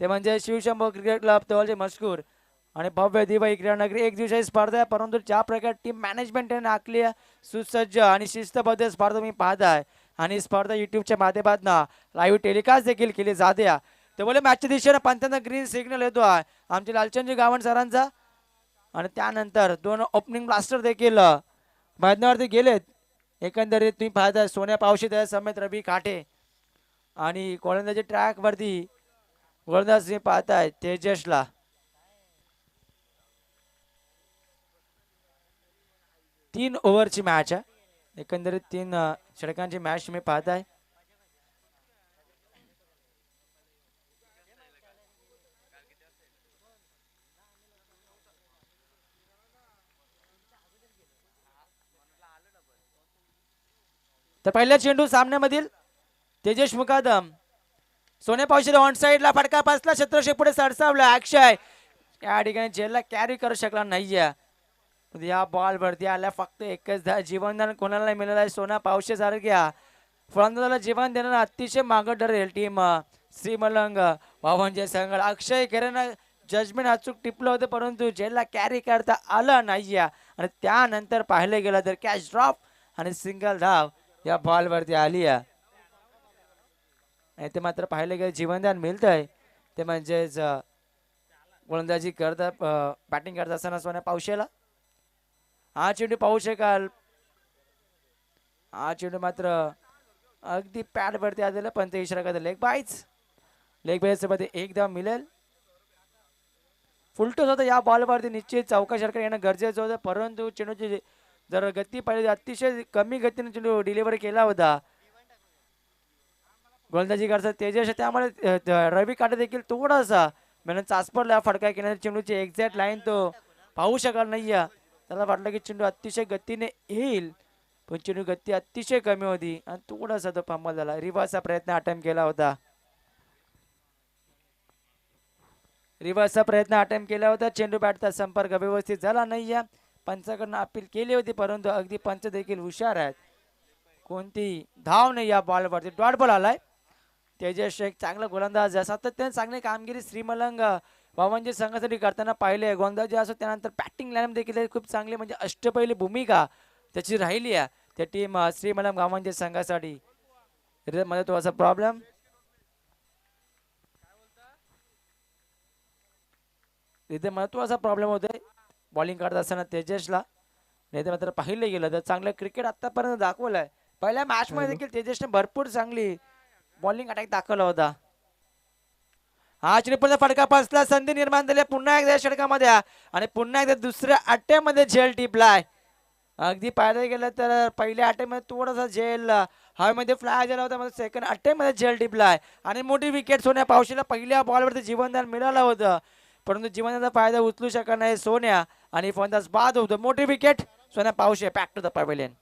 ते म्हणजे Shivshambho cricket club तवलचे मजकूर आणि भव्य दिवाळी क्रीडानगरी. एक दिवसाची स्पर्धा आहे परंतु ज्या प्रकारे टीम मॅनेजमेंट आहे आखली आहे सुसज्ज आणि शिस्तबद्ध स्पर्धा तुम्ही आहे आणि स्पर्धा युट्यूबच्या माध्यमातून लाईव्ह टेलिकास्ट देखील केली जाते. ते बोले मॅचच्या दिशेने पंचांना ग्रीन सिग्नल येतो आहे. आमचे लालचंदजी गावण सरांचा. आणि त्यानंतर दोन ओपनिंग ब्लास्टर देखील मैदानावरती गेलेत. एकंदरीत तुम्ही पाहताय सोन्या पावशी त्या समेत रवी काठे आणि गोलंदाजी ट्रॅकवरती वरदा सिंह पाहताय तेजसला. तीन ओव्हरची मॅच आहे. एकंदरीत तीन षटकांची मॅच तुम्ही पाहताय. तर पहिल्या चेंडू सामन्यामधील तेजस मुकादम. सोने पावशीला ऑन साईडला फटका पाचला शत्रुशे पुढे सरसावला अक्षय. या ठिकाणी झेलला कॅरी करू शकला नाहीये. या बॉल वरती आल्या फक्त एकच धा- जीवनदान कोणाला नाही मिळालं आहे? सोना पावशे सारख्या. फलंदाजाला जीवन देणारा अतिशय मागं ठरेल टीम श्रीमलंग वावनचे संघ अक्षय खेळानं जजमेंट अचूक टिपलं होतं परंतु जेलला कॅरी करता आलं नाहीये. आणि त्यानंतर पाहिलं गेलं तर कॅश ड्रॉप आणि सिंगल धाव या बॉलवरती आली आहे आणि ते मात्र पाहिलं गेलं जीवनदान मिळतंय. ते म्हणजेच गोलंदाजी करता बॅटिंग करत असताना सोन्या पावशेला. हा चेंडू पाहू शकाल. हा चेंडू मात्र अगदी पॅड वरती आलेला पण ते इशारा करत लेग बाईच लेग बाईच एकदम एक धाव मिळेल. फुलटोस होतं या बॉलवरती निश्चित चौकाशरकर येणं गरजेचं होतं परंतु चेंडूची जर गती पाहिजे अतिशय कमी गतीने चेंडू डिलिव्हरी केला होता. गोलंदाजी करतात. तेजस त्यामुळे रवी काटे देखील थोडासा म्हणून चाचपडला फडका केल्याने चेंडूची एक्झॅक्ट लाईन तो पाहू शकला नाही त्याला वाटलं की चेंडू अतिशय गतीने येईल. पण चेंडू गती अतिशय कमी होती आणि थोडासा तो फंबल झाला. रिवाजचा प्रयत्न अटेम्प्ट केला होता. रिव्हर्सचा प्रयत्न अटेम्प्ट केला होता. चेंडू बॅटचा संपर्क व्यवस्थित झाला नाही पंचाकडनं अपील केली होती परंतु अगदी पंच देखील हुशार आहेत. कोणती धाव नाही या बॉलवरती डॉट बॉल आलाय. तेजस एक चांगला गोलंदाज आहे. सातत्याने चांगली कामगिरी श्रीमलंग बाबांच्या संघासाठी करताना पाहिले गोलंदाजी असो त्यानंतर बॅटिंग लाईन देखील खूप चांगली म्हणजे अष्टपैली भूमिका त्याची राहिली आहे. त्या टीम श्रीमलंग गावांच्या संघासाठी. मध्ये तो असा प्रॉब्लेम इथे महत्त्वाचा प्रॉब्लेम होतोय. बॉलिंग करत असताना तेजसला. नाही तर मात्र पाहिलं गेलं तर चांगलं क्रिकेट आतापर्यंत दाखवलंय. पहिल्या मॅच मध्ये देखील तेजसने भरपूर चांगली बॉलिंग अटॅक दाखवला होता. हा चिरपचा फटका पाचला संधी निर्माण झाली. पुन्हा एकदा या षटकामध्ये. आणि पुन्हा एकदा दुसऱ्या अट्ट्यामध्ये झेल टिपलाय. अगदी पाहायला गेलं तर पहिल्या अट्ट्यामध्ये थोडासा झेल हवेमध्ये फ्लाय झाला होता. मग सेकंड अट्ट्यामध्ये झेल टिपलाय. आणि मोठी विकेट सोन्या पावशीला पहिल्या बॉलवरती जीवनदान मिळालं होतं. परंतु जीवनाचा फायदा उचलू शकत नाही सोन्या. आणि फलंदाज बाद होतो. मोठी wicket Sonya Pawshi. Pack to the pavilion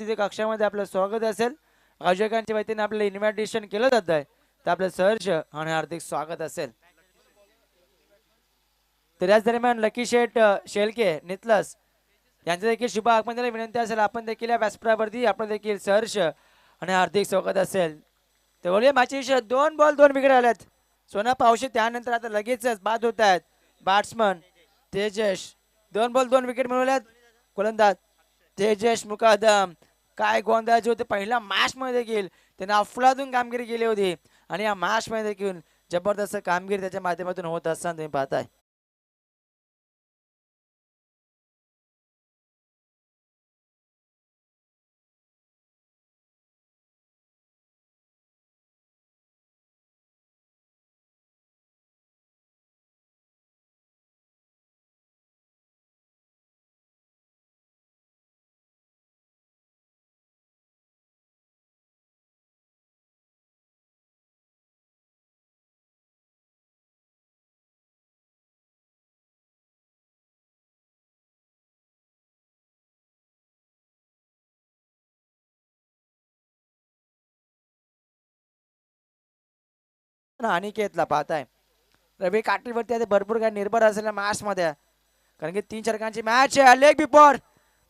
तिथे कक्षामध्ये आपलं स्वागत असेल. आयोजकांच्या वतीने आपलं इन्व्हिटेशन केलं जात आहे. तर आपलं सहर्ष आणि हार्दिक स्वागत असेल. तर याच दरम्यान लकी शेठ शेलके नितलस यांचं देखील शुभ आगमनाला विनंती असेल. आपण देखील या व्यासपीठावरती आपण देखील सहर्ष आणि हार्दिक स्वागत असेल. तर बोलूया मॅचेस दोन बॉल दोन विकेट आल्यात सोना पावशी त्यानंतर आता लगेचच बाद होत आहेत. बॅट्समन तेजस दोन बॉल दोन विकेट मिळवल्यात. गोलंदाज तेजस मुकादम. काय गोंधळाचे होते? पहिल्या मॅचमध्ये देखील त्याने अफलातून कामगिरी केली होती. आणि या मॅचमध्ये देखील जबरदस्त कामगिरी त्याच्या माध्यमातून होत असताना तुम्ही पाहताय. अनिकेतला पाहताय. रवी काटीवरती आता भरपूर काय निर्भर असेल मॅच मध्ये कारण की तीन षटकांची मॅच आहे. Leg before.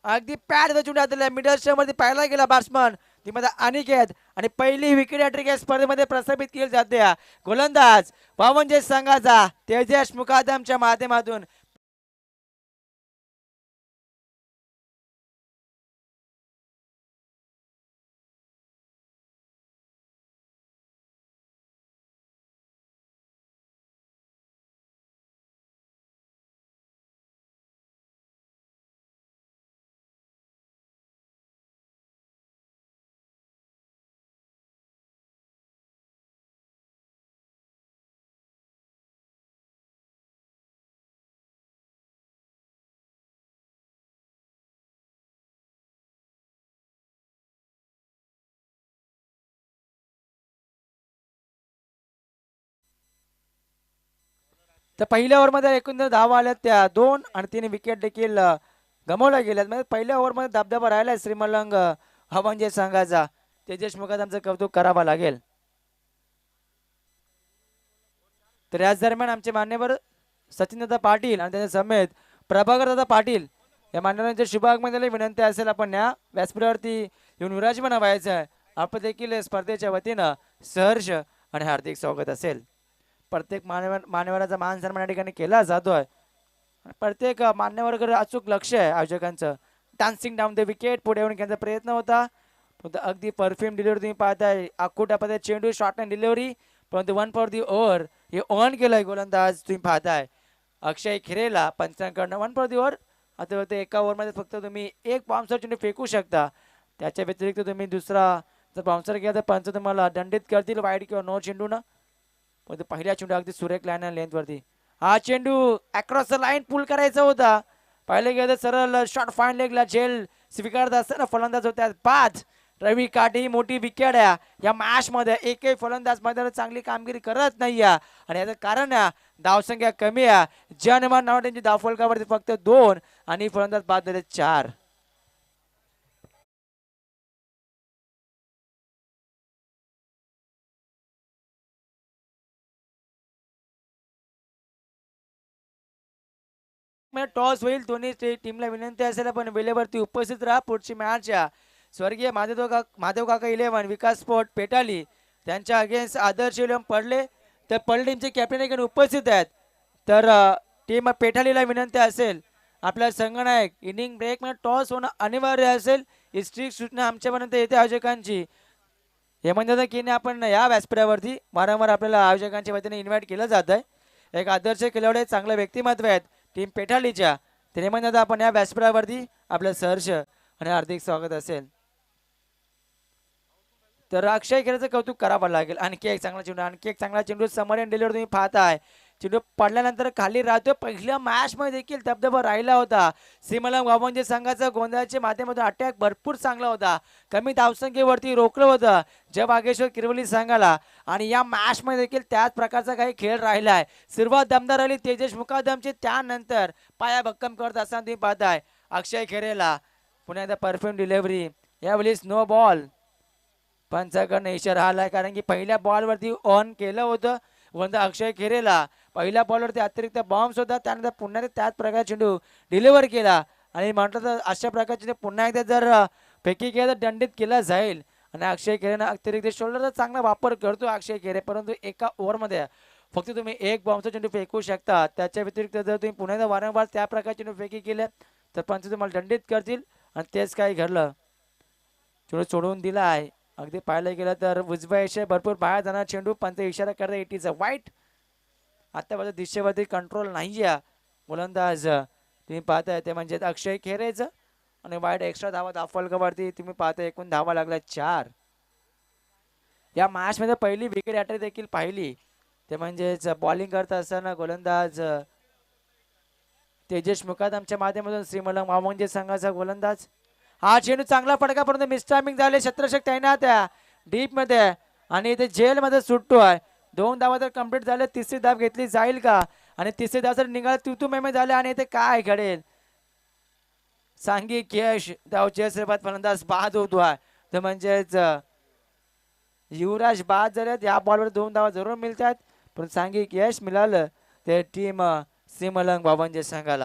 अगदी पॅड चुंडा मिडल स्टेममध्ये पाहिला गेला बॅट्समन ती मध्ये अनिकेत. आणि पहिली विकेट हॅट्रिक या स्पर्धेमध्ये प्रस्थापित केली जाते. गोलंदाज. पवनजे संघाचा तेजस मुकादमच्या माध्यमातून तर पहिल्या ओव्हरमध्ये एकूण धावा आल्या त्या दोन आणि तीन विकेट देखील अ, गमावल्या गेल्यात. म्हणजे पहिल्या ओव्हरमध्ये धबधबा राहिला श्रीमल्लंग हवंजे म्हणजे संघाचा तेजेश मुकादमचं कौतुक करावं लागेल. तर याच दरम्यान आमचे मान्यवर सचिनदादा पाटील आणि त्यांच्या समेत प्रभाकरदादा पाटील या मान्यवरांच्या शुभागमनाला विनंती असेल आपण या व्यासपीठावरती येऊन विराजमान व्हायचं आहे. आपण देखील स्पर्धेच्या वतीनं सहर्ष आणि हार्दिक स्वागत असेल. प्रत्येक मान्यवर मान्यवराचा मान सन्मान या ठिकाणी केला जातोय प्रत्येक मान्यवरकडे अचूक लक्ष आहे आयोजकांचं. डान्सिंग डाऊन द विकेट पुढे येऊन घेण्याचा प्रयत्न होता. परंतु अगदी परफ्यूम डिलिव्हरी तुम्ही पाहताय आखूट पद्धत चेंडू शॉर्ट अँड डिलिव्हरी परंतु वन फॉर दी ओव्हर हे ऑन केलंय गोलंदाज तुम्ही पाहताय. अक्षय खिरेला पंचांकडनं वन फॉर दी ओव्हर आता होते एका ओव्हरमध्ये फक्त तुम्ही एक बाउन्सर चेंडू फेकू शकता. त्याच्या व्यतिरिक्त तुम्ही दुसरा जर बाउन्सर केला तर पंच तुम्हाला दंडित करतील वाईट किंवा नो चेंडूनं. पण पहिल्या चेंडू अगदी सुरेख लाईन लेंथ हा चेंडू अक्रॉस द लाईन पुल करायचा होता. पहिले गेलं तर सरळ शॉर्ट फाईन लेगला झेल स्वीकारत असताना फलंदाज होत्या पाच. रवी काठी मोठी विकेट आहे या मॅचमध्ये एकही फलंदाज मैदानात चांगली कामगिरी करत नाही आहे आणि याचं कारण आहे धावसंख्या कमी आहे. जनमान नावट्यांची धावफलकावरती फक्त दोन आणि फलंदाज बाद झाले चार. टॉस होईल. दोन्ही टीमला विनंती असेल पण वेळेवरती उपस्थित राहा पुढची मॅच या. स्वर्गीय माधव का माधव काका इलेव्हन विकास स्पोर्ट पेटाली. त्यांच्या अगेन्स्ट आदर्श इलेव्हन पडले. तर पडले टीमचे कॅप्टन इकडे उपस्थित आहेत. तर टीम पेठालीला विनंती असेल. आपला संगनायक इनिंग ब्रेक म्हणजे टॉस होणं अनिवार्य असेल. ही सूचना आमच्यापर्यंत येते आयोजकांची. हे म्हणजे की नाही आपण या व्यासपीठावरती वारंवार आपल्याला आयोजकांच्या वतीने इन्व्हाइट केलं जात आहे एक आदर्श खेळाडू चांगलं व्यक्तिमत्व आहेत. टीम पेठालीच्या. ते म्हणजे आपण या व्यासपीठावरती आपलं सहर्ष आणि हार्दिक स्वागत असेल. तर अक्षय खेळाचं कौतुक करावं लागेल. आणखी एक चांगला चेंडू आणखी एक चांगला चेंडू समोर डिलिव्हर तुम्ही पाहताय. चेंडू पडल्यानंतर खाली राहतोय. पहिल्या मॅच मध्ये देखील धबधबा राहिला होता. सिमलम गावंजे संघाचा गोंधळाच्या माध्यमातून अटॅक भरपूर चांगला होता. कमी धावसंख्येवरती रोखलं होतं. जय बागेश्वर किरवली संघाला. आणि या मॅच मध्ये देखील त्याच प्रकारचा काही खेळ राहिला आहे सुरुवात दमदार आली. तेजेश मुकादमची त्यानंतर पाया भक्कम करत असताना तुम्ही पाहताय. अक्षय खेरेला. पुन्हा एकदा परफ्यूम डिलिव्हरी यावेळी स्नो बॉल पंचाकडनं इशारा आलाय कारण की पहिल्या बॉलवरती ऑन केलं होतं. वंद अक्षय खेरेला. पहिल्या बॉलवरती अतिरिक्त बॉम्ब सुद्धा त्यानंतर पुन्हा ते त्याच प्रकारे चेंडू डिलिव्हर केला. आणि म्हटलं तर अशा प्रकारचे पुन्हा एकदा जर फेकी केला तर दंडित केला जाईल. आणि अक्षय खेरेनं अतिरिक्त शोल्डरचा चांगला वापर करतो अक्षय खेरे. परंतु एका ओव्हरमध्ये फक्त तुम्ही एक बॉम्बचा चेंडू फेकू शकता. त्याच्या व्यतिरिक्त जर तुम्ही पुन्हा एकदा वारंवार त्या प्रकारचे चेंडू फेकी केल्या तर पंच तुम्हाला दंडित करतील. आणि तेच काही घडलं? चेंडू सोडवून दिला आहे. अगदी पाहायला गेलं तर उजव्या भरपूर बाहेर जाणार चेंडू. पंच इशारा करता अ वाईट आतापर्यंत दिशेवरती कंट्रोल नाही आहे. गोलंदाज तुम्ही पाहताय ते म्हणजे अक्षय खेरेचं आणि वाईट एक्स्ट्रा धावा दाफलकावरती तुम्ही पाहताय एकूण धावा लागला चार. या मॅचमध्ये पहिली विकेट अटॅक देखील पाहिली. ते म्हणजेच बॉलिंग करत असताना गोलंदाज तेजेश मुकादमच्या माध्यमातून श्रीमलंग मामंजे संघाचा गोलंदाज. हा चेंडू चांगला फटका परंतु मिस्टामिंग झाले. छत्रशक तैनात आहे. डीपमध्ये आणि इथे जेल मध्ये सुटतोय दोन धावा जर कंप्लीट झाले तिसरी धाव घेतली जाईल का? आणि तिसरी धाव जर निघाल तू मेमे झाले आणि ते काय घडेल? सांगी यश धावचे सर्वात फलंदाज बाद होतो आहे तर म्हणजेच युवराज बाद झालेत या बॉलवर दोन धावा जरूर मिळतात. पण सांघिक यश मिळालं ते टीम सिमलंग बाबांच्या संघाला.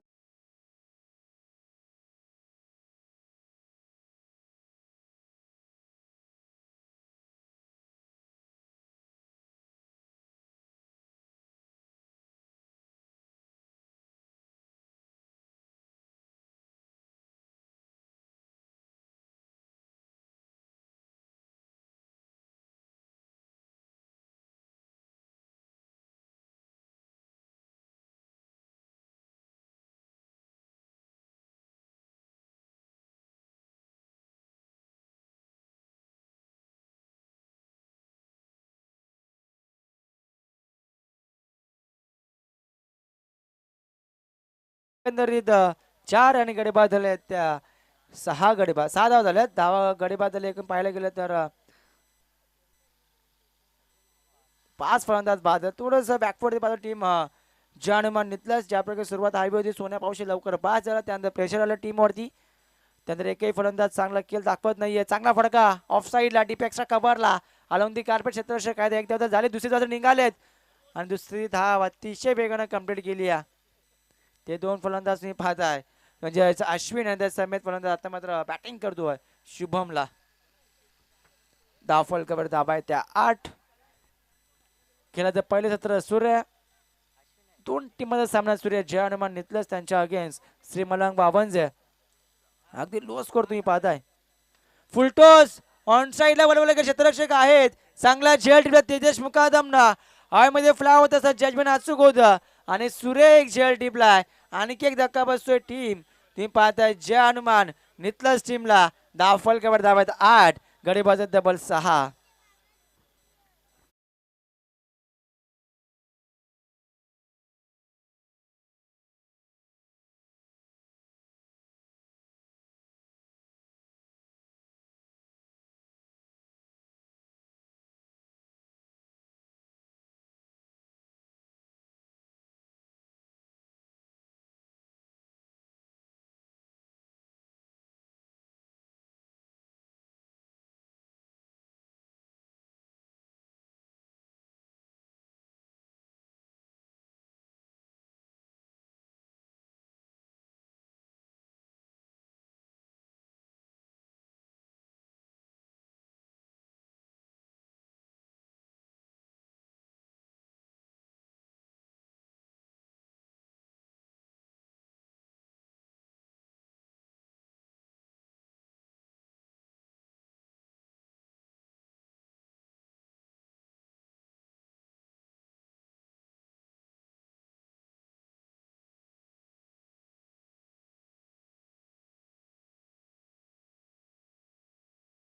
एकंदरीत चार आणि गडी बाद झाले आहेत त्या सहा गडी सहा धावा झाल्यात दहा गडी झाले एकूण पाहायला गेलं तर पाच फलंदाज बाद थोडस बॅकवर्ड बाद टीम जानुमान नितलस ज्या प्रकारे सुरुवात हवी होती सोन्या पावशी लवकर बाद झाला त्यानंतर प्रेशर आलं टीमवरती त्यानंतर एकही फलंदाज चांगला खेळ दाखवत नाहीये चांगला फडका ऑफ साईडला डिपेक्सचा कबरला अलौंदी कार्पेट क्षेत्ररक्षक काय एक झाले दुसरी धाव निघालेत आणि दुसरी धाव अतिशय वेगानं कंप्लीट केली आहे ते दोन फलंदाज तुम्ही पाहताय. म्हणजे अश्विन आणि त्या समेत फलंदाज आता मात्र बॅटिंग करतो आहे शुभमला. दाफल कवर दाबा त्या आठ. खेळाचं पहिले सत्र सूर्य दोन टीमचा सामना सूर्य जय हनुमान नितलस त्यांच्या अगेन्स्ट श्री मलंग बाबनजे अगदी लो स्कोर तुम्ही पाहताय. फुलटोस ऑन साईडला बोलवले क्षेत्ररक्षक आहेत. चांगला झेल टिपला तेजस मुकादमना. मध्ये फ्लाव होत. असं जजमेंट अचूक होतं. आणि सुरेख एक झेल टिपलाय. आणखी एक धक्का बसतोय टीम. तुम्ही पाहताय जय हनुमान नितलस टीमला. दाफल फलकावर धावत आठ गडीबाजत डबल सहा.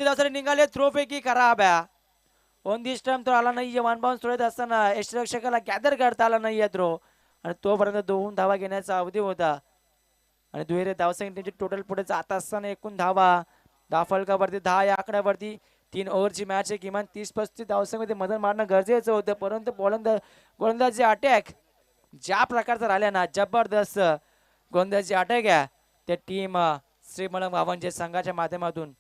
धावसरे निघाले थ्रोपैकी खराब आहे. ऑन दिस टाइम तो आला नाहीये वन बाउन्स सोडत असताना यशरक्षकाला गॅदर करता आला नाहीये थ्रो आणि तोपर्यंत दोन धावा घेण्याचा अवधी होता. आणि दुहेरे धावसंख्या त्यांची टोटल पुढे जात असताना एकूण धावा दहा फलकावरती दहा या आकड्यावरती तीन ओव्हरची मॅच आहे. किमान तीस पस्तीस धावसंख्येमध्ये मदत मारणं गरजेचं होतं. परंतु गोलंदाज गोलंदाजी अटॅक ज्या प्रकारचा राहिल्या ना जबरदस्त गोलंदाजी अटॅक आहे. त्या टीम श्रीमलम बाबांच्या संघाच्या माध्यमातून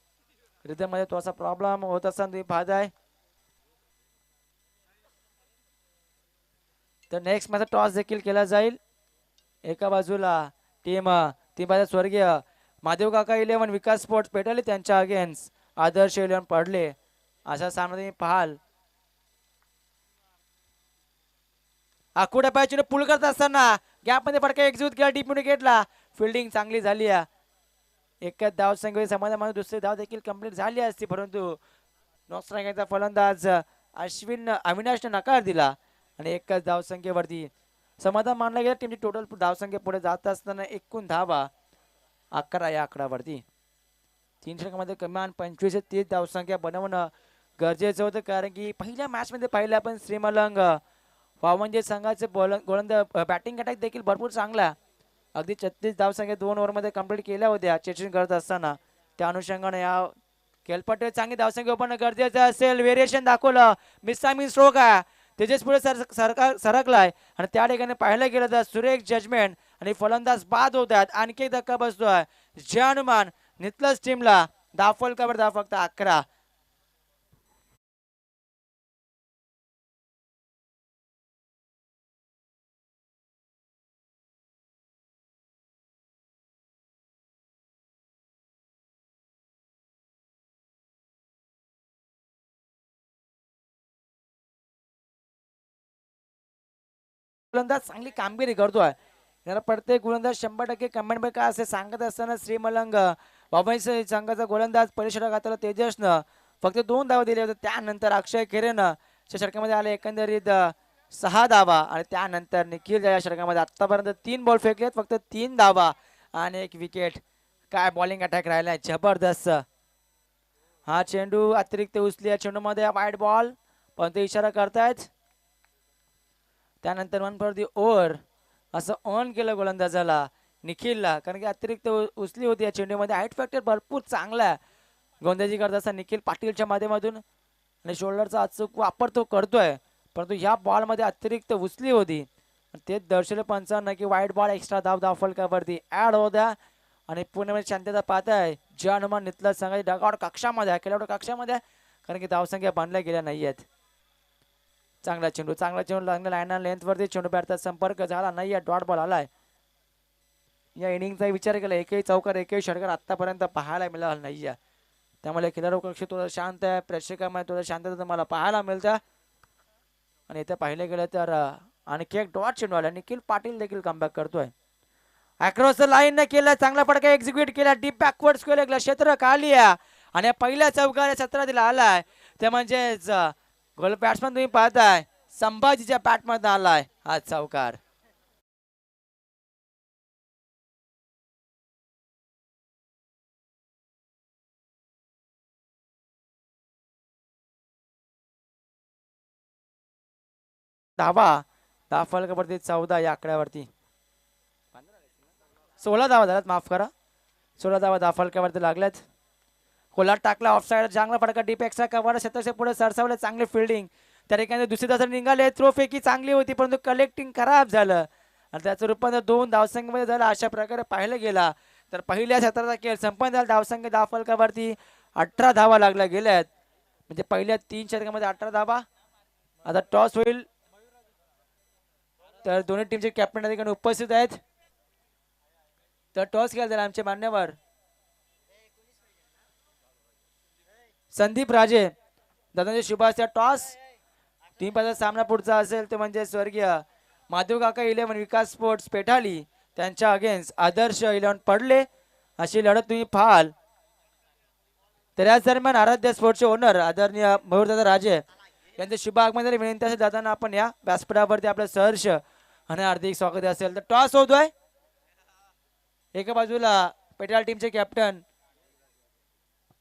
हृदयामध्ये थोडासा प्रॉब्लेम होत असताना तुम्ही पाहताय तर नेक्स्ट माझा टॉस देखील केला जाईल. एका बाजूला टीम ती माझ्या स्वर्गीय महादेव काका इलेव्हन विकास स्पोर्ट्स पेटवले त्यांच्या अगेन्स्ट आदर्श इलेव्हन पडले. असा सामना तुम्ही पाहाल. आकुड्या पायचीने पुल करत असताना गॅपमध्ये फडका एक्झिक्यूट केला डीप विकेटला फिल्डिंग चांगली झाली आहे. एकच धाव संघ समाधान दुसरी धाव देखील कंप्लीट झाली असती परंतु नॉस्ट्रायचा फलंदाज अश्विन अविनाशने नकार दिला आणि एकच धावसंख्येवरती समाधान मानला गेला. टीमची टोटल धावसंख्या पुढे जात असताना एकूण धावा अकरा या आकड्यावरती. तीन षटकामध्ये कमान पंचवीस ते तीस धावसंख्या बनवणं गरजेचं होतं कारण की पहिल्या मॅचमध्ये पाहिलं आपण श्रीमलंग वावंजे संघाचे बोल गोलंदाज बॅटिंग अटॅक देखील भरपूर चांगला. अगदी छत्तीस धावसंख्या दोन ओव्हरमध्ये कंप्लीट केल्या होत्या. चेचिंग करत असताना. त्या अनुषंगाने या खेळपट्टी चांगली धावसंख्या पण गरजेचं असेल. व्हेरिएशन दाखवलं. मिसा मिस स्ट्रोक आहे. तेजस पुढे सर सरकार सरकलाय. आणि त्या ठिकाणी पाहिलं गेलं तर सुरेख जजमेंट आणि फलंदाज बाद होत आहेत. आणखी एक धक्का बसतोय. जे हनुमान. नितलस टीमला दाफल कवर दा फक्त अकरा. गोलंदाज चांगली कामगिरी करतोय याला प्रत्येक गोलंदाज शंभर टक्के कमेंट काय असे सांगत असताना श्रीमलंग बाबाई संघाचा गोलंदाज परिषद घातला तेजसनं. फक्त दोन धावा दिले होते त्यानंतर अक्षय खेरेनं षटकामध्ये आले एकंदरीत सहा धावा आणि त्यानंतर निखिल या षटकामध्ये आतापर्यंत तीन बॉल फेकलेत. फक्त तीन धावा आणि एक विकेट काय बॉलिंग अटॅक राहिलाय. जबरदस्त. हा चेंडू अतिरिक्त उचली या चेंडूमध्ये वाईट बॉल पण ते इशारा करतायत. त्यानंतर वन फॉर दी ओव्हर असं ऑन केलं गोलंदाजाला निखिलला. कारण की अतिरिक्त उचली होती या चेंडूमध्ये. हाईट फॅक्टर भरपूर चांगला आहे. गोंदाजी करत असताना निखिल पाटीलच्या माध्यमातून आणि शोल्डरचा अचूक वापर तो करतोय. परंतु ह्या बॉलमध्ये अतिरिक्त उचली होती. ते दर्शवले पंचांना की वाईट बॉल एक्स्ट्रा धाव धाव फलकावरती ऍड होत्या आणि पुण्यामध्ये शांतता पाहताय. जे हनुमान नितला संघाची डगआउट कक्षामध्ये आहे खेळाडू कक्षामध्ये कारण की धावसंख्या बांधल्या गेल्या नाही आहेत चांगला चेंडू चांगला चेंडू चांगल्या लाईन लेंथवरती चेंडू बॅटचा संपर्क झाला नाही. डॉट बॉल आलाय. या इनिंगचा विचार केला एकही चौकार एकही षटकार आतापर्यंत पाहायला मिळाला नाहीये त्यामुळे खेळाडू कक्ष थोडं शांत आहे. प्रेक्षकामध्ये थोडं शांतता तुम्हाला पाहायला मिळतं. आणि इथे पाहिलं गेलं तर आणखी एक डॉट चेंडू आला. निखिल पाटील देखील कमबॅक करतोय. अक्रॉस द लाईन ने केलं चांगला फटका एक्झिक्यूट केला. डीप बॅकवर्ड केलं. क्षेत्र खाली आहे. आणि या पहिल्या चौकार क्षेत्रातील आलाय. ते म्हणजेच गोल बॅट्समन तुम्ही पाहताय. संभाजीच्या बॅटमध्ये आलाय हा चौकार धावा. दहा फलकावरती चौदा या आकड्यावरती. सोळा धावा झाल्यात माफ करा. सोळा धावा दहा फलकावरती लागल्यात. कोलाट टाकला ऑफ साईड चांगला फटका डीप एक्स्ट्रा कव्हर शतकच्या पुढे सरसावलं चांगली फिल्डिंग त्या ठिकाणी दुसरी तास निघाले थ्रो फेकी चांगली होती परंतु कलेक्टिंग खराब झालं. आणि त्याचं रूपांतर दोन धावसंघामध्ये झालं अशा प्रकारे पाहिलं गेला. तर पहिल्या सत्राचा खेळ संपन्न झाला धावसंघ दहा फलकावरती अठरा धावा लागल्या गेल्यात. म्हणजे पहिल्या तीन षटकामध्ये अठरा धावा. आता टॉस होईल. तर दोन्ही टीमचे कॅप्टन त्या ठिकाणी उपस्थित आहेत. तर टॉस केला झाला आमचे मान्यवर संदीप राजे दादांचे शुभाच्या टॉस. टीम पाचा सामना पुढचा असेल तो म्हणजे स्वर्गीय माधव काका इलेव्हन विकास स्पोर्ट्स पेठाली. त्यांच्या अगेन्स्ट आदर्श इलेव्हन पडले. अशी लढत तुम्ही पाहाल. तर याच दरम्यान आराध्य स्पोर्ट्सचे ओनर आदरणीय मयूरदादा राजे यांचे शुभ आगमनाची विनंती असेल दादांना आपण या व्यासपीठावरती आपलं सहर्ष आणि हार्दिक स्वागत असेल. तर टॉस होतोय. एका बाजूला पेटाल टीमचे कॅप्टन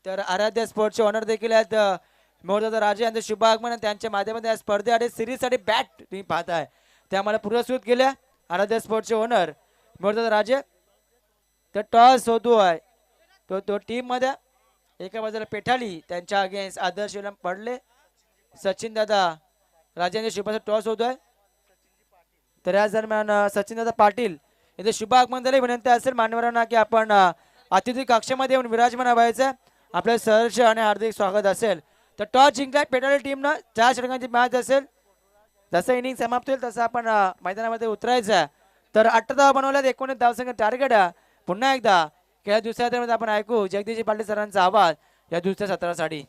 तर आराध्य स्पोर्ट्सचे ऑनर देखील आहेत अ, मोहदादा राजे यांचं शुभ आगमन. आणि त्यांच्या माध्यमातून या स्पर्धेसाठी सिरीजसाठी बॅट तुम्ही पाहताय. आम्हाला पुरस्कृत केल्या. आराध्य स्पोर्ट्सचे ओनर मोहदादा राजे. तर टॉस होतोय तो तो टीममध्ये एका बाजूला पेठाली त्यांच्या अगेन्स्ट आदर्श विलंब पडले. सचिन दादा राजेंद्र शुभाचा टॉस होतोय. तर याच दरम्यान सचिन दादा पाटील इथे शुभ आगमन झाले. विनंती असेल मान्यवरांना की आपण अतिथी कक्षामध्ये येऊन विराजमान व्हायचं. आपलं सहर्ष आणि हार्दिक स्वागत असेल. तर टॉस जिंकलाय पेटाली टीमनं चार षटकांची मॅच असेल. जसं इनिंग समाप्त होईल तसं आपण मैदानामध्ये उतरायचं आहे. तर अठरा धावा बनवल्यात एकोणीस धावसंख्या टार्गेट आहे. पुन्हा एकदा या दुसऱ्या आपण ऐकू जगदीश पाटील सरांचा आवाज या दुसऱ्या सत्रासाठी.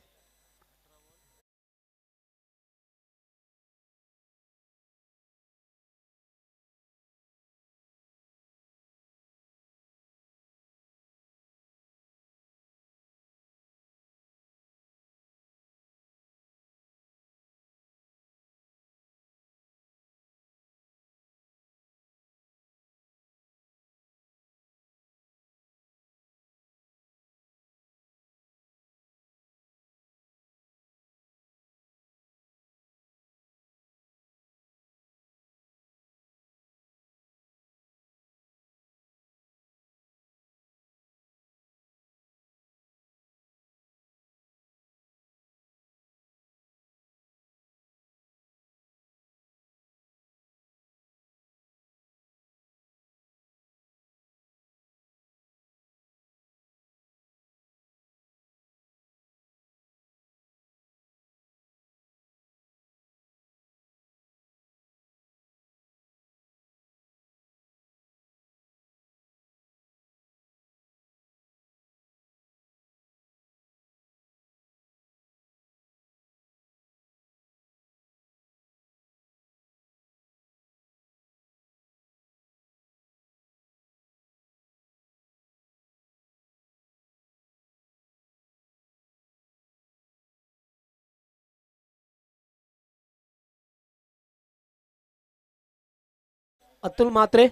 अतुल मात्रे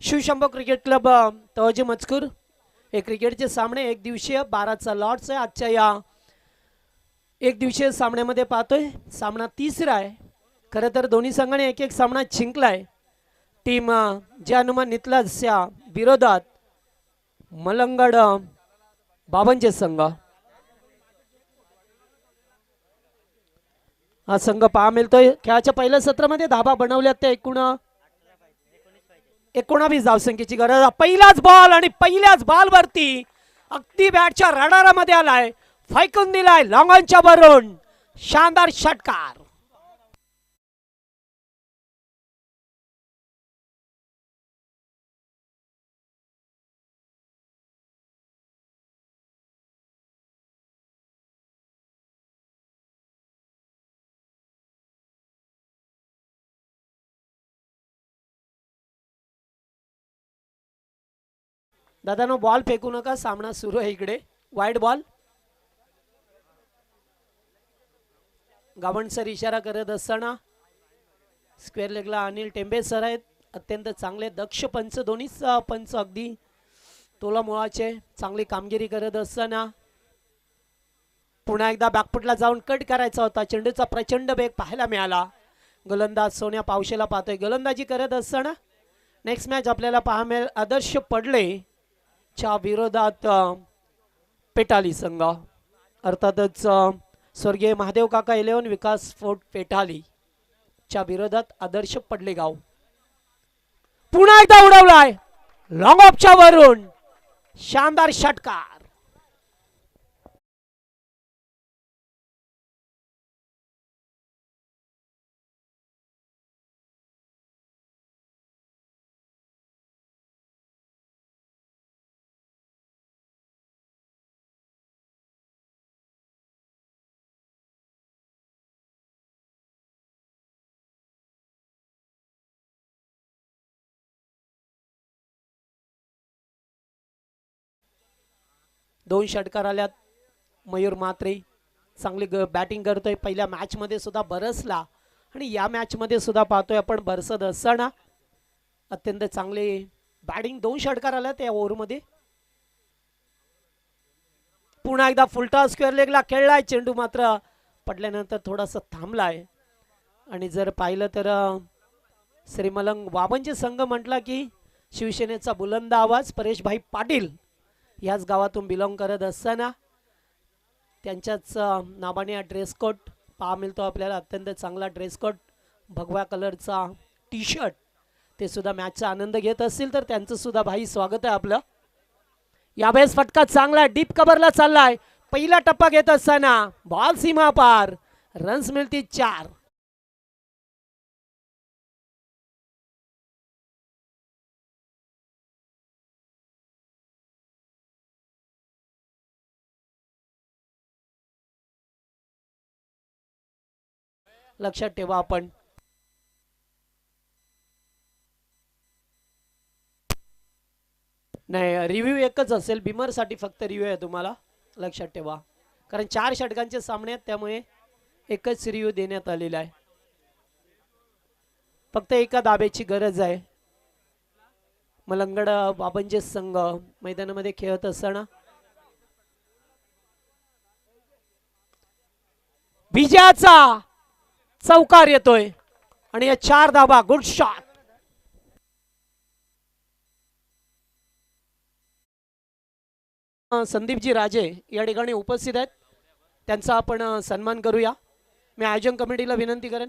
शिवशंभो क्रिकेट क्लब तवजी मजकूर. हे क्रिकेटचे सामने एक दिवसीय बाराचा लॉट्स आहे. आजच्या या एक दिवसीय सामन्यामध्ये पाहतोय. सामना तिसरा आहे. खरं तर दोन्ही संघाने एक एक सामना जिंकलाय. टीम जे हनुमान नितलाच्या विरोधात मलंगड अ, संघ. हा संघ पहा मिळतोय. खेळाच्या पहिल्या सत्रामध्ये धाबा बनवल्यात त्या एकूण एकोणावीस धावसंख्येची गरज. आहे. पहिलाच बॉल आणि पहिल्याच बॉल वरती अगदी बॅटच्या रडारामध्ये आलाय. फायकून दिलाय लॉंगांच्या वरून. शानदार षटकार. दादानो बॉल फेकू नका सामना सुरू आहे इकडे. वाईट बॉल गावण सर इशारा करत असताना स्क्वेअर लेगला अनिल टेंबे सर आहेत. अत्यंत चांगले दक्ष पंच दोन्हीच पंच अगदी तोला मुळाचे चांगली कामगिरी करत असताना पुन्हा एकदा बॅकफुटला जाऊन कट करायचा होता. चेंडूचा प्रचंड बेग पाहायला मिळाला. गोलंदाज सोन्या पावशेला पाहतोय. गोलंदाजी करत असताना नेक्स्ट मॅच आपल्याला पाहा मिळेल. आदर्श पडले. च्या विरोधात पेटाली संघ. अर्थातच स्वर्गीय महादेव काका इलेवन विकास फोर्ट पेटाली च्या विरोधात आदर्श पडले गाव पुन्हा एकदा उडवलाय. लॉंग ऑफच्या वरून शानदार षटकार. दोन षटकार आल्यात मयूर मात्रे चांगली बॅटिंग करतोय. पहिल्या मॅच मध्ये सुद्धा बरसला. आणि या मॅच मध्ये सुद्धा पाहतोय आपण बरसत असताना अत्यंत चांगले बॅटिंग दोन षटकार आल्यात या ओव्हरमध्ये पुन्हा एकदा फुलटा स्क्वेअर लेगला खेळलाय चेंडू मात्र. पडल्यानंतर थोडासा थांबलाय. आणि जर पाहिलं तर श्रीमलंग वामनचे संघ म्हटला की शिवसेनेचा बुलंद आवाज. परेशभाई पाटील ह्याच गावातून बिलॉंग करत असताना त्यांच्याच नावाने हा ड्रेस कोट पहा मिळतो आपल्याला. अत्यंत चांगला ड्रेस कोट भगव्या कलरचा टी शर्ट ते सुद्धा मॅचचा आनंद घेत असतील तर त्यांचं सुद्धा भाई स्वागत आहे आपलं. यावेळेस फटका चांगला डीप कव्हरला चाललाय. पहिला टप्पा घेत असताना बॉल सीमा पार रन्स मिळतील चार. लक्षात ठेवा आपण. नाही रिव्ह्यू एकच असेल. बिमरसाठी फक्त रिव्ह्यू आहे तुम्हाला. लक्षात ठेवा. कारण चार षटकांचे सामने आहेत त्यामुळे एकच रिव्ह्यू देण्यात आलेला आहे. फक्त एका दाब्याची गरज आहे. मलंगड बाबंजे संघ मैदानामध्ये खेळत असताना. विजयाचा चौकार येतोय. आणि या चार धाबा गुड शॉट संदीपजी राजे या ठिकाणी उपस्थित आहेत. त्यांचा आपण सन्मान करूया. मी आयोजन कमिटीला विनंती करेन.